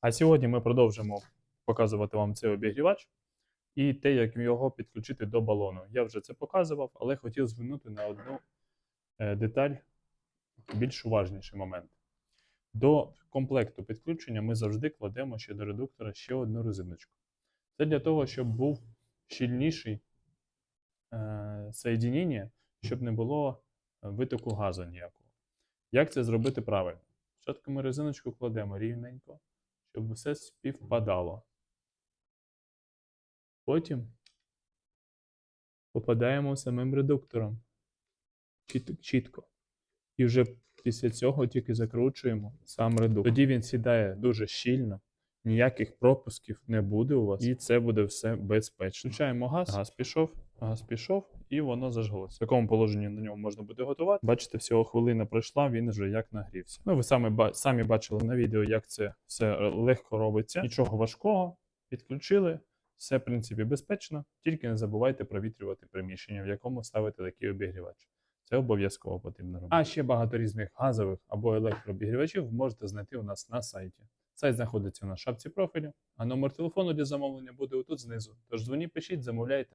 А сьогодні ми продовжимо показувати вам цей обігрівач і те, як його підключити до балону. Я вже це показував, але хотів звернути на одну е, деталь, більш уважніший момент. До комплекту підключення ми завжди кладемо ще до редуктора ще одну резиночку. Це для того, щоб був щільніший е, щоб не було витоку газу ніякого. Як це зробити правильно? Спочатку ми резиночку кладемо рівненько, щоб все співпадало. Потім попадаємо самим редуктором чіт- чітко. І вже після цього тільки закручуємо сам редуктор. Тоді він сідає дуже щільно, ніяких пропусків не буде у вас, і це буде все безпечно. Включаємо газ, газ пішов, газ пішов, і воно зажглося. В такому положенні на ньому можна буде готувати. Бачите, всього хвилина пройшла, він вже як нагрівся. Ну, ви самі, самі бачили на відео, як це все легко робиться. Нічого важкого, підключили. Все, в принципі, безпечно, тільки не забувайте провітрювати приміщення, в якому ставите такий обігрівач. Це обов'язково потрібно робити. А ще багато різних газових або електрообігрівачів можете знайти у нас на сайті. Сайт знаходиться на шапці профілю, а номер телефону для замовлення буде отут знизу. Тож дзвоніть, пишіть, замовляйте.